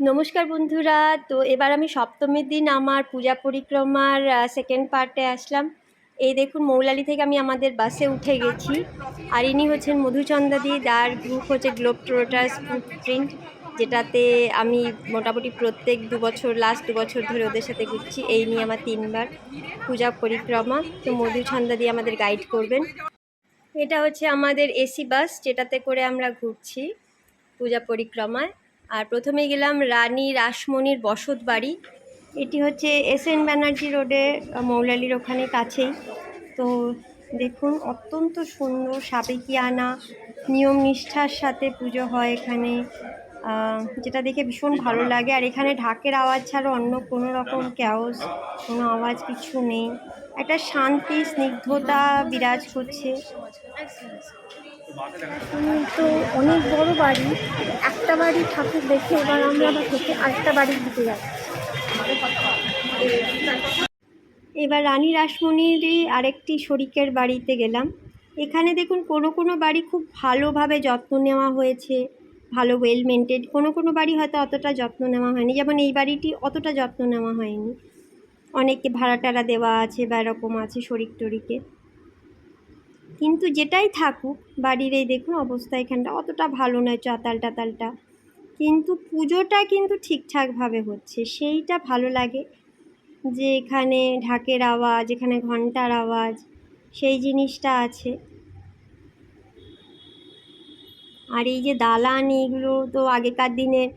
নমস্কার বন্ধুরা। তো এবার আমি সপ্তমীর দিন আমার পূজা পরিক্রমার সেকেন্ড পার্টে আসলাম। এই দেখুন, মৌলালি থেকে আমি আমাদের বাসে উঠে গেছি। আর ইনি হচ্ছেন মধুচন্দাদি যার গ্রুপ হচ্ছে গ্লোব ট্রোটার্স প্রিন্ট যেটাতে আমি মোটামুটি প্রত্যেক দু বছর লাস্ট দু বছর ধরে ওদের সাথে ঘুরছি। এই নিয়ে আমার তিনবার পূজা পরিক্রমা। তো মধুচন্দাদি আমাদের গাইড করবেন। এটা হচ্ছে আমাদের এসি বাস যেটাতে করে আমরা ঘুরছি পূজা পরিক্রমায়। আর প্রথমে গেলাম রানী রাসমণির বসত বাড়ি। এটি হচ্ছে এস এন ব্যানার্জি রোডে মৌলালির ওখানে কাছেই। তো দেখুন, অত্যন্ত সুন্দর সাবেকিয়ানা নিয়ম নিষ্ঠার সাথে পুজো হয় এখানে। যেটা দেখে ভীষণ ভালো লাগে। আর এখানে ঢাকের আওয়াজ ছাড়া অন্য কোনো রকম ক্যাওস কোনো আওয়াজ কিছু নেই। একটা শান্তি, স্নিগ্ধতা বিরাজ করছে। তো অনেক বড় বাড়ি, একটা বাড়ি ঠাকুর দেখে এবার আমরা আবার থেকে আরেকটা বাড়ির দিকে যাচ্ছি এবার রানী রাসমণিরই আরেকটি শরিকের বাড়িতে গেলাম। এখানে দেখুন কোনো কোনো বাড়ি খুব ভালোভাবে যত্ন নেওয়া হয়েছে, ভালো ওয়েল মেনটেন কোনো কোনো বাড়ি হয়তো অতটা যত্ন নেওয়া হয়নি, যেমন এই বাড়িটি অতটা যত্ন নেওয়া হয়নি। অনেকে ভাড়া টাড়া দেওয়া আছে বা এরকম আছে শরিক টরিকে কিন্তু যেটাই থাকুক, বাড়ির এই দেখুন অবস্থা এখানটা অতটা ভালো নয় চাতাল টাতালটা। কিন্তু পুজোটা কিন্তু ঠিকঠাকভাবে হচ্ছে, সেইটা ভালো লাগে। যে এখানে ঢাকের আওয়াজ, এখানে ঘণ্টার আওয়াজ, সেই জিনিসটা আছে। আর এই যে দালান, এইগুলো তো আগেকার দিনের,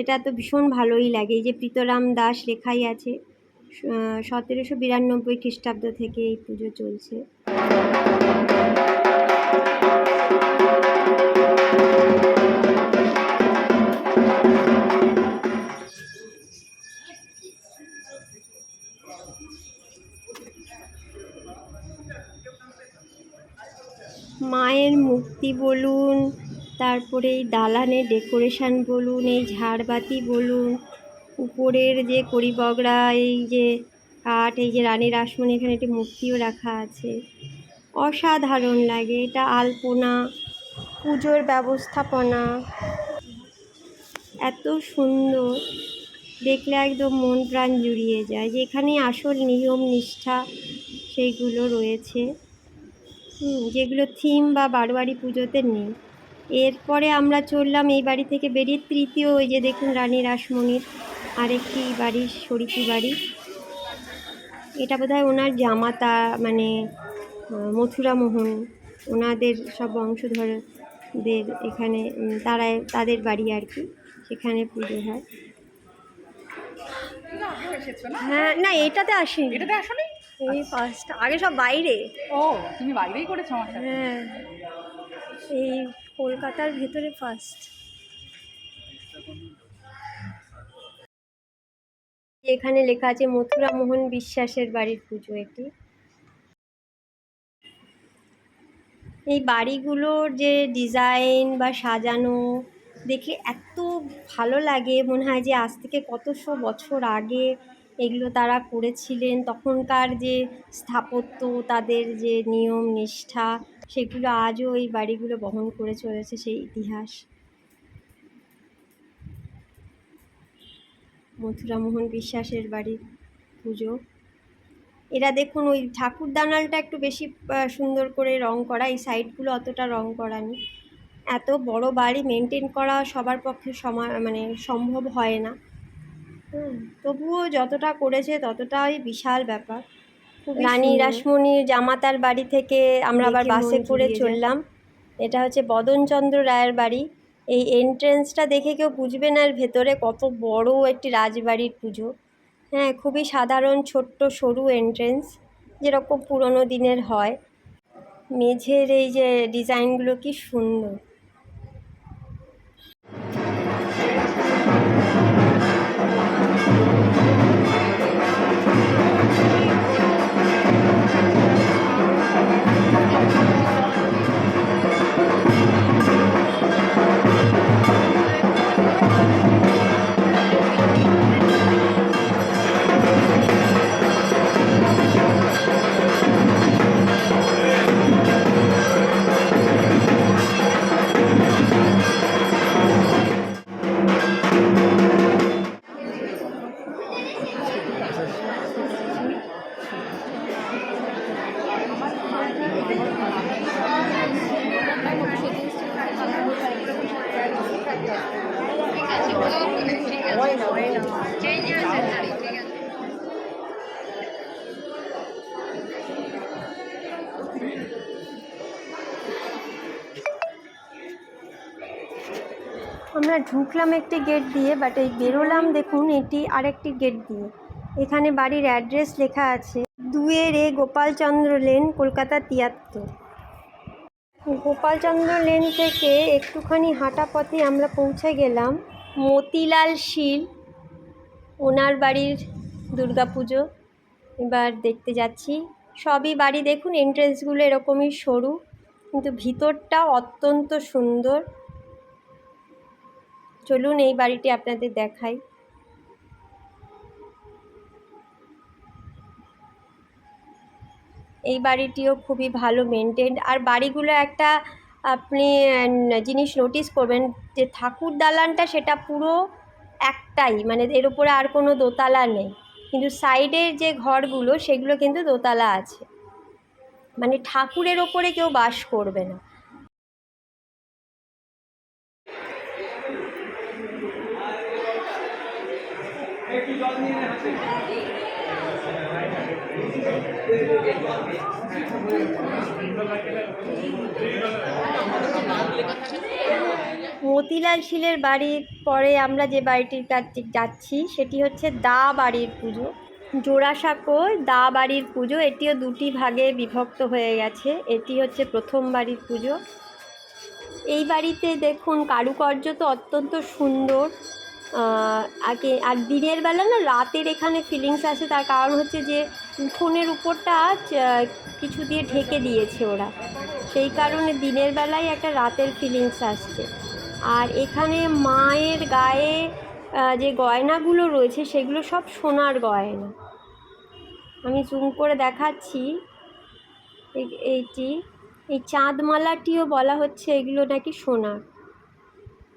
এটা তো ভীষণ ভালোই লাগে। এই যে প্রীতরাম দাস লেখাই আছে সতেরোশো বিরানব্বই খ্রিস্টাব্দ থেকে এই পুজো চলছে। মূর্তি বলুন, তারপরে এই দালানের ডেকোরেশন বলুন, এই ঝাড়বাতি বলুন, উপরের যে কড়িবগড়া এই যে কাঠ এই যে রানী রাসমণি এখানে একটি মূর্তিও রাখা আছে। অসাধারণ লাগে, এটা আলপনা, পুজোর ব্যবস্থাপনা। এত সুন্দর, দেখলে একদম মন প্রাণ জুড়িয়ে যায়। যে এখানে আসল নিয়ম, নিষ্ঠা, সেইগুলো রয়েছে। যেগুলো থিম বা বারোয়ারি পুজোতে নেই। এরপরে আমরা চললাম এই বাড়ি থেকে বেরিয়ে তৃতীয় ওই যে দেখুন রানী রাসমণির আরেকটি বাড়ির শরিকি বাড়ি। এটা বোধহয় ওনার জামাতা মানে মথুরা মোহন ওনাদের সব বংশধরদের এখানে তারা তাদের বাড়ি আর কি সেখানে পুজো হয়। হ্যাঁ না এটাতে আসেনি। এটাতে আসলে এই ফার্স্ট আগে সব বাইরে। ও তুমি বাইরেই করেছ আমার সাথে? হ্যাঁ এই কলকাতার ভেতরে ফার্স্ট এখানে লেখা আছে মথুরা মোহন বিশ্বাসের বাড়ির পুজো এটি। এই বাড়িগুলোর যে ডিজাইন বা সাজানো দেখে এত ভালো লাগে মনে হয় যে আজ থেকে কতশো বছর আগে এগুলো তারা করেছিলেন। তখনকার যে স্থাপত্য, তাদের যে নিয়ম, নিষ্ঠা, সেগুলো আজও এই বাড়িগুলো বহন করে চলেছে সেই ইতিহাস। মথুরামোহন বিশ্বাসের বাড়ির পুজো। এরা দেখুন ওই ঠাকুর দানালটা একটু বেশি সুন্দর করে রং করা, এই সাইডগুলো অতটা রং করা নেই। এত বড় বাড়ি মেনটেন করা সবার পক্ষে সমা মানে সম্ভব হয় না। তবুও যতটা করেছে ততটাই বিশাল ব্যাপার। রানী রাসমণির জামাতার বাড়ি থেকে আমরা আবার বাসে করে চললাম। এটা হচ্ছে বদনচন্দ্র রায়ের বাড়ি। এই এন্ট্রেন্সটা দেখে কেউ বুঝবে না এর ভেতরে কত বড় একটি রাজবাড়ির পুজো। হ্যাঁ খুবই সাধারণ ছোট্ট সরু এন্ট্রেন্স যেরকম পুরনো দিনের হয়। মেঝের এই যে ডিজাইনগুলো কি সুন্দর। আমরা ঢুকলাম একটি গেট দিয়ে বাট এই বেরোলাম দেখুন, এটি আরেকটি গেট দিয়ে। এখানে বাড়ির অ্যাড্রেস লেখা আছে, দুয়ের এ গোপালচন্দ্র লেন, কলকাতা তিয়াত্তর। গোপালচন্দ্র লেন থেকে একটুখানি হাঁটা পথে আমরা পৌঁছে গেলাম মতিলাল শীল, ওনার বাড়ির দুর্গাপুজো এবার দেখতে যাচ্ছি, সবই বাড়ি দেখুন এন্ট্রেন্সগুলো এরকমই সরু, কিন্তু ভিতরটা অত্যন্ত সুন্দর। চলুন এই বাড়িটি আপনাদের দেখাই। এই বাড়িটিও খুবই ভালো মেনটেন আর বাড়িগুলো একটা আপনি জিনিস নোটিস করবেন যে ঠাকুর দালানটা সেটা পুরো একটাই মানে এর উপরে আর কোনো দোতলা নেই। কিন্তু সাইডের যে ঘরগুলো সেগুলো কিন্তু দোতলা আছে। মানে ঠাকুরের ওপরে কেউ বাস করবে না। মতিলাল শিলের বাড়ির পরে আমরা যে বাড়িটির কাছে যাচ্ছি, সেটি হচ্ছে দা বাড়ির পুজো। জোড়াসাঁকো দা বাড়ির পুজো, এটিও দুটি ভাগে বিভক্ত হয়ে গেছে। এটি হচ্ছে প্রথম বাড়ির পুজো। এই বাড়িতে দেখুন, কারুকার্য তো অত্যন্ত সুন্দর। আগে আর দিনের বেলা না রাতের এখানে ফিলিংস আসে, তার কারণ হচ্ছে যে ফোনের উপরটা কিছু দিয়ে ঢেকে দিয়েছে ওরা। সেই কারণে দিনের বেলায় একটা রাতের ফিলিংস আসছে। আর এখানে মায়ের গায়ে যে গয়নাগুলো রয়েছে, সেগুলো সব সোনার গয়না। আমি জুম করে দেখাচ্ছি। এই- এইটি, এই চাঁদমালাটিও বলা হচ্ছে এগুলো নাকি সোনার।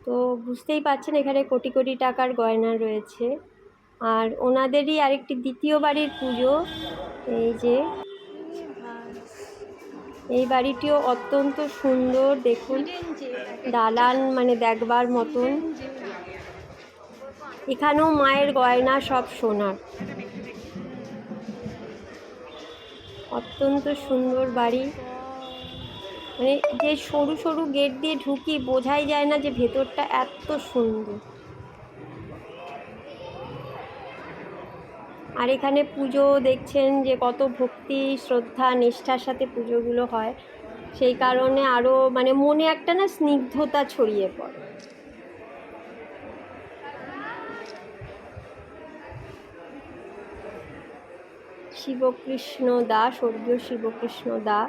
তো বুঝতেই পারছেন, এখানে কোটি কোটি টাকার গয়না রয়েছে। আর ওনাদেরই আরেকটি দ্বিতীয় বাড়ির পুজো, এই যে। এই বাড়িটিও অত্যন্ত সুন্দর, দেখুন, দালান মানে দেখবার মতন। এখানেও মায়ের গয়না, সব সোনার। অত্যন্ত সুন্দর বাড়ি। মানে যে সরু সরু গেট দিয়ে ঢুকি বোঝাই যায় না যে ভেতরটা এত সুন্দর। আর এখানে পুজো দেখছেন যে কত ভক্তি, শ্রদ্ধা, নিষ্ঠার সাথে পুজোগুলো হয়। সেই কারণে আরও মানে মনে একটা না স্নিগ্ধতা ছড়িয়ে পড়ে। শিবকৃষ্ণ দা, স্বর্গীয় শিবকৃষ্ণ দা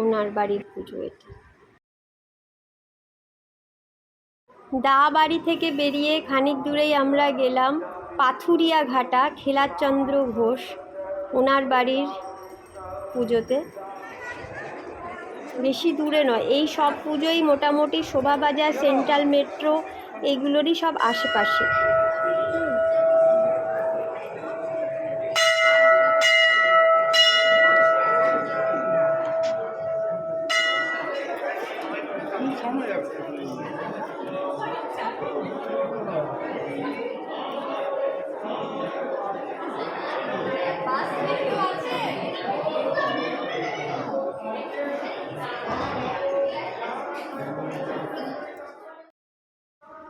ওনার বাড়ির পুজো এটি। দা বাড়ি থেকে বেরিয়ে খানিক দূরেই আমরা গেলাম পাথুরিয়া ঘাটা, খেলাচন্দ্র ঘোষ ওনার বাড়ির পুজোতে। বেশি দূরে নয়, এই সব পুজোই মোটামুটি শোভাবাজার, সেন্ট্রাল মেট্রো, এগুলোরই সব আশেপাশে।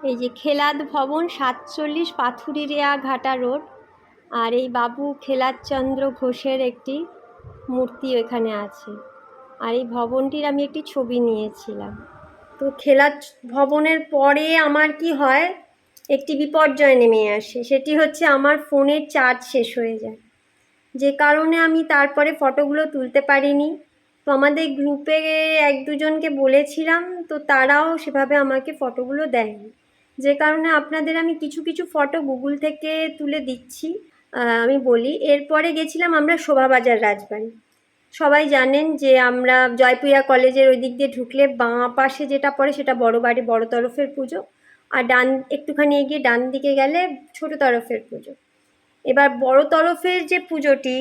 এই যে খেলাদ ভবন সাতচল্লিশ পাথুরিয়া ঘাটা রোড আর এই বাবু খেলাদচন্দ্র ঘোষের একটি মূর্তি এখানে আছে। আর এই ভবনটির আমি একটি ছবি নিয়েছিলাম। তো খেলাদ ভবনের পরে আমার কি হয়, একটি বিপর্যয় নেমে আসে। সেটি হচ্ছে আমার ফোনের চার্জ শেষ হয়ে যায়। যে কারণে আমি তারপরে ফটোগুলো তুলতে পারিনি। তো আমাদের গ্রুপে এক দুজনকে বলেছিলাম, তো তারাও সেভাবে আমাকে ফটোগুলো দেয়নি। যে কারণে আপনাদের আমি কিছু কিছু ফটো গুগল থেকে তুলে দিচ্ছি আমি বলি। এরপরে গেছিলাম আমরা শোভাবাজার রাজবাড়ি। সবাই জানেন যে আমরা জয়পুরিয়া কলেজের ওই দিক দিয়ে ঢুকলে বাঁ পাশে যেটা পড়ে সেটা বড় বাড়ি, বড় তরফের পুজো। আর ডান, একটুখানি এগিয়ে ডান দিকে গেলে ছোট তরফের পুজো। এবার বড় তরফের যে পুজোটি,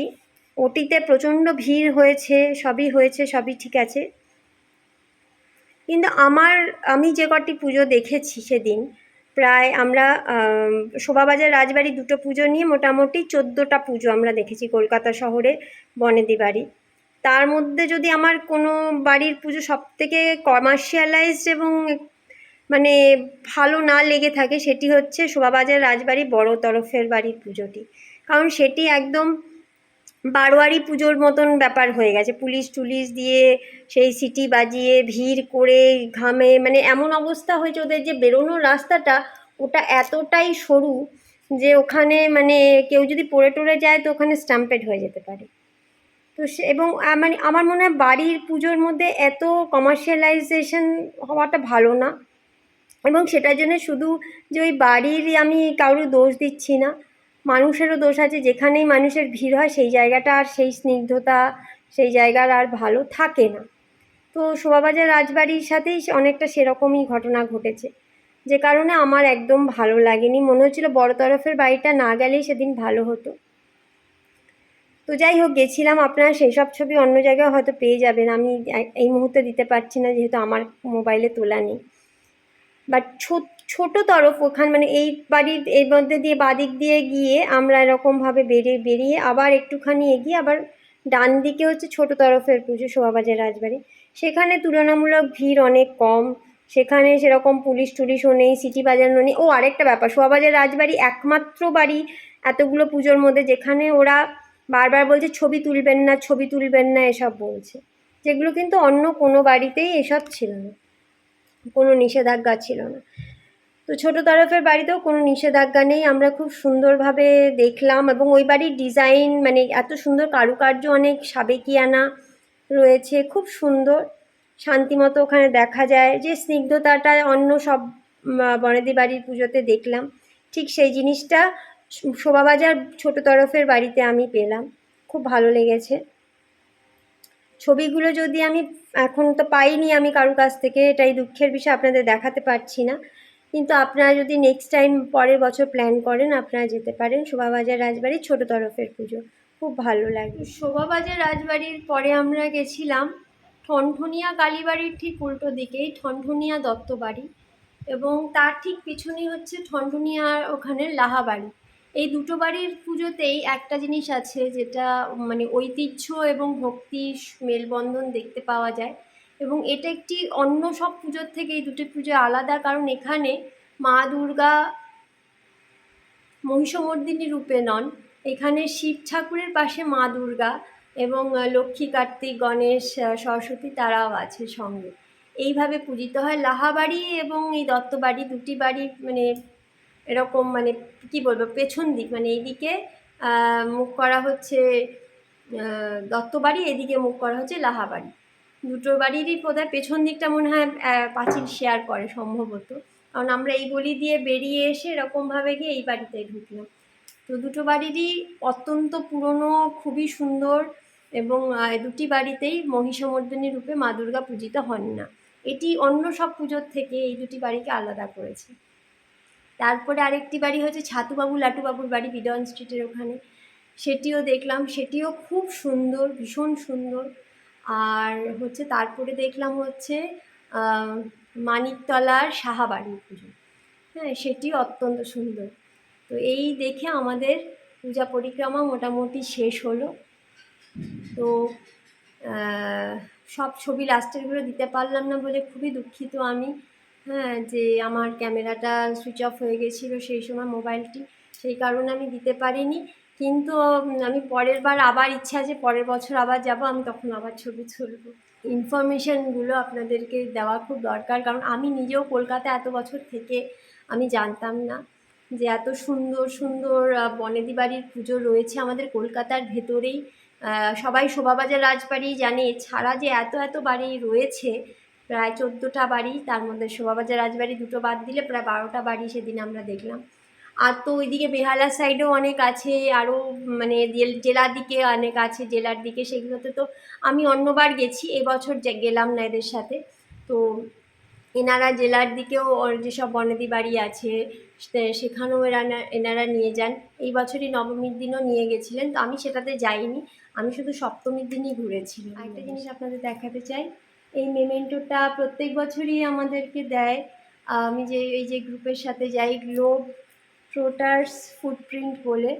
ওটিতে প্রচণ্ড ভিড় হয়েছে, সবই হয়েছে, সবই ঠিক আছে। কিন্তু আমার, আমি যে কটি পুজো দেখেছি সেদিন প্রায় আমরা শোভাবাজার, রাজবাড়ি দুটো পুজো নিয়ে মোটামুটি চোদ্দোটা পুজো আমরা দেখেছি কলকাতা শহরে বনেদি বাড়ি। তার মধ্যে যদি আমার কোনো বাড়ির পুজো সব থেকে কমার্শিয়ালাইজড এবং মানে ভালো না লেগে থাকে সেটি হচ্ছে শোভাবাজার, রাজবাড়ি বড় তরফের বাড়ির পুজোটি। কারণ সেটি একদম বারোয়ারি পুজোর মতন ব্যাপার হয়ে গেছে। পুলিশ টুলিশ দিয়ে সেই সিটি বাজিয়ে ভিড় করে ঘামে মানে এমন অবস্থা হয়েছে ওদের যে বেরোনোর রাস্তাটা ওটা এতটাই সরু যে ওখানে মানে কেউ যদি পড়ে টড়ে যায় তো ওখানে স্টাম্পেড হয়ে যেতে পারে। তো সে এবং মানে আমার মনে হয় বাড়ির পুজোর মধ্যে এত কমার্শিয়ালাইজেশন হওয়াটা ভালো না। এবং সেটার জন্য শুধু যে ওই বাড়ির আমি কারোর দোষ দিচ্ছি না। মানুষেরও দোষ আছে, যেখানেই মানুষের ভিড় হয় সেই জায়গাটা আর সেই স্নিগ্ধতা, সেই জায়গার আর ভালো থাকে না। তো শোভাবাজার রাজবাড়ির সাথেই অনেকটা সেরকমই ঘটনা ঘটেছে। যে কারণে আমার একদম ভালো লাগেনি। মনে হচ্ছিল বড় তরফের বাড়িটা না গেলেই সেদিন ভালো হতো। তো যাই হোক, গেছিলাম। আপনারা সেই সব ছবি অন্য জায়গায় হয়তো পেয়ে যাবেন। আমি এই মুহূর্তে দিতে পারছি না, যেহেতু আমার মোবাইলে তোলা নেই। বাট ছোট তরফ ওখান মানে এই বাড়ির, এর মধ্যে দিয়ে বাদিক দিয়ে গিয়ে আমরা এরকমভাবে বেরিয়ে বেরিয়ে আবার একটুখানি এগিয়ে আবার ডান দিকে হচ্ছে ছোট তরফের পুজো, শোভাবাজার রাজবাড়ি। সেখানে তুলনামূলক ভিড় অনেক কম। সেখানে সেরকম পুলিশ টুলিশও নেই, সিটি বাজানো নেই। ও, আরেকটা ব্যাপার, শোভাবাজার রাজবাড়ি একমাত্র বাড়ি এতগুলো পুজোর মধ্যে যেখানে ওরা বারবার বলছে, ছবি তুলবেন না, ছবি তুলবেন না, এসব বলছে। যেগুলো কিন্তু অন্য কোনো বাড়িতেই এসব ছিল না। কোনো নিষেধাজ্ঞা ছিল না। তো ছোট তরফের বাড়িতেও কোনো নিষেধাজ্ঞা নেই। আমরা খুব সুন্দরভাবে দেখলাম এবং ওই বাড়ির ডিজাইন মানে এত সুন্দর কারুকার্য অনেক সাবেকিয়ানা রয়েছে, খুব সুন্দর। শান্তিমতো ওখানে দেখা যায়। যে স্নিগ্ধতাটা অন্য সব বনেদি বাড়ির পুজোতে দেখলাম। ঠিক সেই জিনিসটা শোভাবাজার ছোট তরফের বাড়িতে আমি পেলাম। খুব ভালো লেগেছে। ছবিগুলো যদি আমি এখন তো পাইনি আমি কারোর কাছ থেকে, এটাই দুঃখের বিষয়, আপনাদের দেখাতে পারছি না। কিন্তু আপনারা যদি নেক্সট টাইম পরের বছর প্ল্যান করেন, আপনারা যেতে পারেন শোভাবাজার রাজবাড়ি ছোট তরফের পুজো। খুব ভালো লাগে। শোভাবাজার রাজবাড়ির পরে আমরা গেছিলাম ঠনঠনিয়া কালীবাড়ির ঠিক উল্টো দিকেই, ঠনঠনিয়া দত্তবাড়ি এবং তার ঠিক পিছনেই হচ্ছে ঠনঠনিয়ার ওখানে লাহাবাড়ি। এই দুটো বাড়ির পুজোতেই একটা জিনিস আছে যেটা মানে ঐতিহ্য এবং ভক্তি মেলবন্ধন দেখতে পাওয়া যায়। এবং এটা একটি অন্য সব পুজোর থেকে এই দুটি পুজো আলাদা, কারণ এখানে মা দুর্গা মহিষমর্দিনী রূপে নন। এখানে শিব ঠাকুরের পাশে মা দুর্গা এবং লক্ষ্মী, কার্তিক, গণেশ সরস্বতী তারাও আছে সঙ্গে। এইভাবে পূজিত হয়। লাহাবাড়ি এবং এই দত্তবাড়ি দুটি বাড়ি মানে এরকম মানে কি বলব, পেছন দিক মানে এইদিকে মুখ করা হচ্ছে দত্তবাড়ি, এদিকে মুখ করা হচ্ছে লাহাবাড়ি। দুটো বাড়িরই বোধহয় পেছন দিকটা মনে হয় পাঁচিল শেয়ার করে সম্ভবত। কারণ আমরা এই গলি দিয়ে বেরিয়ে এসে এরকমভাবে গিয়ে এই বাড়িতে ঢুকলাম। তো দুটো বাড়িরই অত্যন্ত পুরনো, খুবই সুন্দর এবং দুটি বাড়িতেই মহিষমর্দিনী রূপে মা দুর্গা পূজিত হন না। এটি অন্য সব পুজোর থেকে এই দুটি বাড়িকে আলাদা করেছে। তারপরে আরেকটি বাড়ি হচ্ছে ছাতুবাবু, লাটুবাবুর বাড়ি, বিডন স্ট্রিটের ওখানে। সেটিও দেখলাম, সেটিও খুব সুন্দর, ভীষণ সুন্দর। আর হচ্ছে তারপরে দেখলাম হচ্ছে মানিকতলার সাহাবাড়ির পুজো। হ্যাঁ সেটি অত্যন্ত সুন্দর। তো এই দেখে আমাদের পূজা পরিক্রমা মোটামুটি শেষ হলো। তো সব ছবি লাস্টেরগুলো দিতে পারলাম না বলে খুবই দুঃখিত আমি। হ্যাঁ যে আমার ক্যামেরাটা সুইচ অফ হয়ে গেছিল সেই সময় মোবাইলটি। সেই কারণে আমি দিতে পারিনি। কিন্তু আমি পরের বার আবার ইচ্ছা আছে, পরের বছর আবার যাব, আমি তখন আবার ছবি তুলব। ইনফরমেশনগুলো আপনাদেরকে দেওয়া খুব দরকার, কারণ আমি নিজেও কলকাতা এত বছর থেকে আমি জানতাম না যে এত সুন্দর সুন্দর বনেদি বাড়ির পুজো রয়েছে আমাদের কলকাতার ভেতরেই। সবাই শোভাবাজার রাজবাড়ি জানে, এছাড়া যে এত এত বাড়ি রয়েছে, প্রায় চোদ্দোটা বাড়ি, তার মধ্যে শোভাবাজার রাজবাড়ি দুটো বাদ দিলে প্রায় বারোটা বাড়ি সেদিন আমরা দেখলাম। আর তো ওইদিকে বেহালা সাইডেও অনেক আছে আরও মানে জেলার দিকে অনেক আছে জেলার দিকে সেগুলোতে তো আমি অন্যবার গেছি এবছর গেলাম না এদের সাথে। তো এনারা জেলার দিকেও যেসব বনেদি বাড়ি আছে সেখানেও এরা এনারা নিয়ে যান। এই বছরই নবমীর দিনও নিয়ে গেছিলেন তো আমি সেটাতে যাইনি। আমি শুধু সপ্তমীর দিনই ঘুরেছিলাম। আরেকটা জিনিস আপনাদের দেখাতে চাই এই মেমেন্টোটা প্রত্যেক বছরই আমাদেরকে দেয়। আমি যে এই যে গ্রুপের সাথে যাই গ্লোব ট্রোটার্স ফুটপ্রিন্ট বলে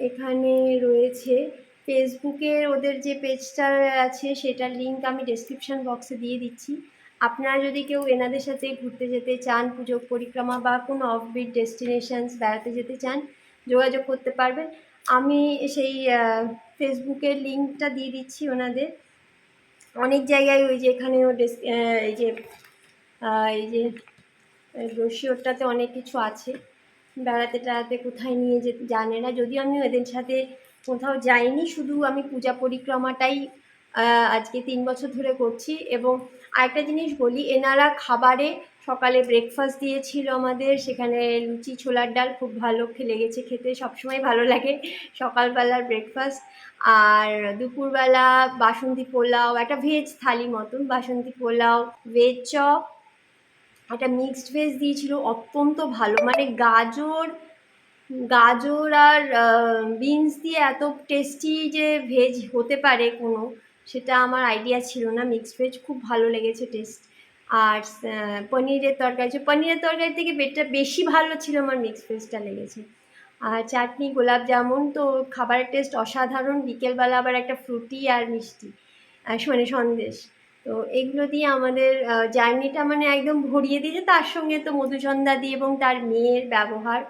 এখানে রয়েছে। ফেসবুকে ওদের যে পেজটা আছে সেটার লিঙ্ক আমি ডেসক্রিপশন বক্সে দিয়ে দিচ্ছি। আপনারা যদি কেউ এনাদের সাথে ঘুরতে যেতে চান, পুজো পরিক্রমা বা কোনো অফবিট ডেস্টিনেশনস বেড়াতে যেতে চান, যোগাযোগ করতে পারবেন। আমি সেই ফেসবুকের লিঙ্কটা দিয়ে দিচ্ছি ওনাদের। অনেক জায়গায় ওই যে এখানেও ডেস- এই যে এই যে রশিওরটাতে অনেক কিছু আছে। বেড়াতে টেড়াতে কোথায় নিয়ে যে, জানে না। যদিও আমি এদের সাথে কোথাও যাইনি, শুধু আমি পূজা পরিক্রমাটাই আজকে তিন বছর ধরে করছি। এবং আরেকটা জিনিস বলি, এনারা খাবারে সকালে ব্রেকফাস্ট দিয়েছিল আমাদের, সেখানে লুচি, ছোলার ডাল খুব ভালো লেগেছে খেতে, সবসময় ভালো লাগে সকালবেলার ব্রেকফাস্ট আর দুপুরবেলা বাসন্তী পোলাও, একটা ভেজ থালি মতন, বাসন্তী পোলাও ভেজ চপ একটা মিক্সড ভেজ দিয়েছিল, অত্যন্ত ভালো। মানে গাজর গাজর আর বিনস দিয়ে এত টেস্টি যে ভেজ হতে পারে কোনো, সেটা আমার আইডিয়া ছিল না। মিক্সড ভেজ খুব ভালো লেগেছে টেস্ট আর পনিরের তরকারি পনিরের তরকারি থেকে বেটা বেশি ভালো ছিল আমার মিক্সড ভেজটা লেগেছে। আর চাটনি, গোলাপ জামুন, তো খাবারের টেস্ট অসাধারণ। বিকেলবেলা আবার একটা ফ্রুটি আর মিষ্টি। আর মানে সন্দেশ। তো এগুলো দিয়ে আমাদের জার্নিটা মানে একদম ভরিয়ে দিয়েছে। তার সঙ্গে তো মধুচন্দা দিয়ে এবং তার মেয়ের ব্যবহার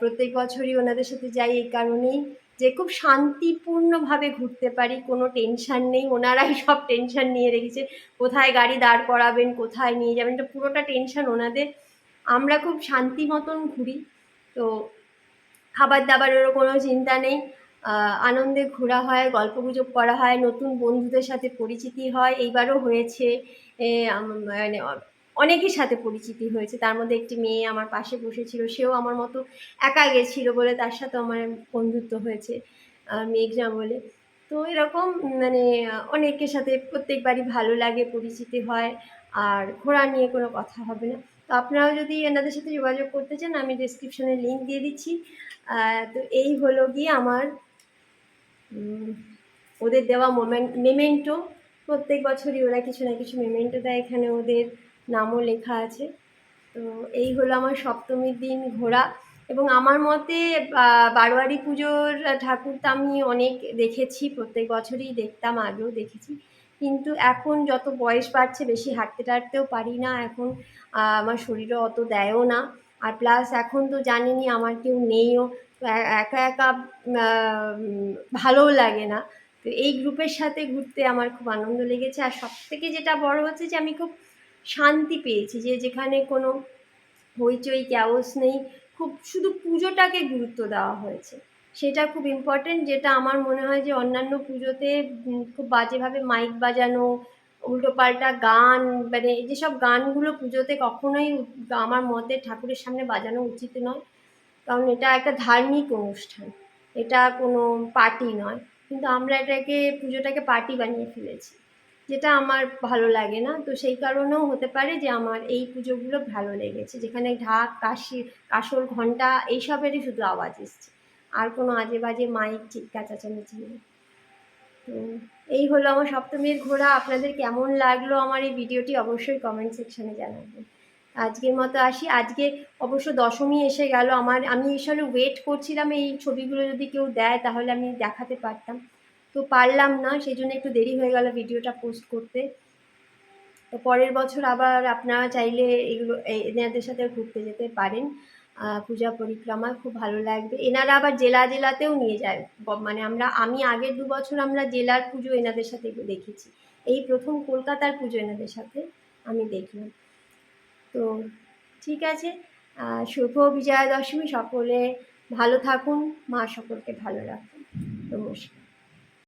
প্রত্যেক বছরই ওনাদের সাথে যাই এই কারণেই যে খুব শান্তিপূর্ণভাবে ঘুরতে পারি, কোনো টেনশন নেই। ওনারাই সব টেনশন নিয়ে রেখেছে, কোথায় গাড়ি দাঁড় করাবেন, কোথায় নিয়ে যাবেন, এটা পুরোটা টেনশন ওনাদের। আমরা খুব শান্তি মতন ঘুরি, তো খাবার দাবারেরও কোনো চিন্তা নেই। আনন্দে ঘোরা হয়, গল্পগুজব করা হয়, নতুন বন্ধুদের সাথে পরিচিতি হয়, এইবারও হয়েছে। মানে অনেকের সাথে পরিচিতি হয়েছে। তার মধ্যে একটি মেয়ে আমার পাশে বসেছিল, সেও আমার মতো একা গেছিল বলে তার সাথে আমার বন্ধুত্ব হয়েছে মেঘনা বলে তো এরকম মানে অনেকের সাথে প্রত্যেকবারই ভালো লাগে, পরিচিতি হয়, আর ঘোরা নিয়ে কোনো কথা হবে না। তো আপনারাও যদি এনাদের সাথে যোগাযোগ করতে চান, আমি ডিসক্রিপশনে লিঙ্ক দিয়ে দিচ্ছি। তো এই হলো গিয়ে আমার ওদের দেওয়া মোমেন্ট মেমেন্টো, প্রত্যেক বছরই ওরা কিছু না কিছু মেমেন্টো দেয়, এখানে ওদের নামও লেখা আছে। তো এই হলো আমার সপ্তমীর দিন ঘোরা। এবং আমার মতে বারোয়ারি পুজোর ঠাকুর তো আমি অনেক দেখেছি, প্রত্যেক বছরই দেখতাম, আগেও দেখেছি। কিন্তু এখন যত বয়স বাড়ছে, বেশি হাঁটতে টাটতেও পারি না, এখন আমার শরীরও অত দেয়ও না। আর প্লাস এখন তো জানিনি, আমার কেউ নেইও। একা একা ভালোও লাগে না। তো এই গ্রুপের সাথে ঘুরতে আমার খুব আনন্দ লেগেছে। আর সব থেকে যেটা বড় হচ্ছে যে, আমি খুব শান্তি পেয়েছি যে, যেখানে কোনো হইচই ক্যাওস নেই। খুব শুধু পুজোটাকে গুরুত্ব দেওয়া হয়েছে। সেটা খুব ইম্পর্টেন্ট যেটা আমার মনে হয় যে, অন্যান্য পুজোতে খুব বাজেভাবে মাইক বাজানো, উল্টোপাল্টা গান মানে যেসব গানগুলো পুজোতে কখনোই আমার মতে ঠাকুরের সামনে বাজানো উচিত নয়। কারণ এটা একটা ধার্মিক অনুষ্ঠান। এটা কোনো পার্টি নয়। কিন্তু আমরা এটাকে, পুজোটাকে পার্টি বানিয়ে ফেলেছি। যেটা আমার ভালো লাগে না। তো সেই কারণেও হতে পারে যে আমার এই পুজোগুলো ভালো লেগেছে। যেখানে ঢাক, কাশি কাসর ঘণ্টা এইসবেরই শুধু আওয়াজ এসছে। আর কোনো আজে বাজে মাইক চিৎকার চেঁচামেচি নেই। তো এই হলো আমার সপ্তমীর ঘোরা। আপনাদের কেমন লাগল আমার এই ভিডিওটি অবশ্যই কমেন্ট সেকশনে জানাবেন। আজকের মতো আসি। আজকে অবশ্য দশমী এসে গেল। আমার, আমি আসলে ওয়েট করছিলাম এই ছবিগুলো যদি কেউ দেয়, তাহলে আমি দেখাতে পারতাম। তো পারলাম না সেই জন্য একটু দেরি হয়ে গেল ভিডিওটা পোস্ট করতে। তো পরের বছর আবার আপনারা চাইলে এগুলো এনাদের সাথে ঘুরতে যেতে পারেন। পূজা পরিক্রমা খুব ভালো লাগবে। এনারা আবার জেলা জেলাতেও নিয়ে যায়। মানে আমরা, আমি আগের দু বছর আমরা জেলার পুজো এনাদের সাথে দেখেছি। এই প্রথম কলকাতার পুজো এনাদের সাথে আমি দেখলাম। তো ঠিক আছে। শুভ বিজয়া দশমী সকলে ভালো থাকুন। মা সকলকে ভালো রাখুন। নমস্কার।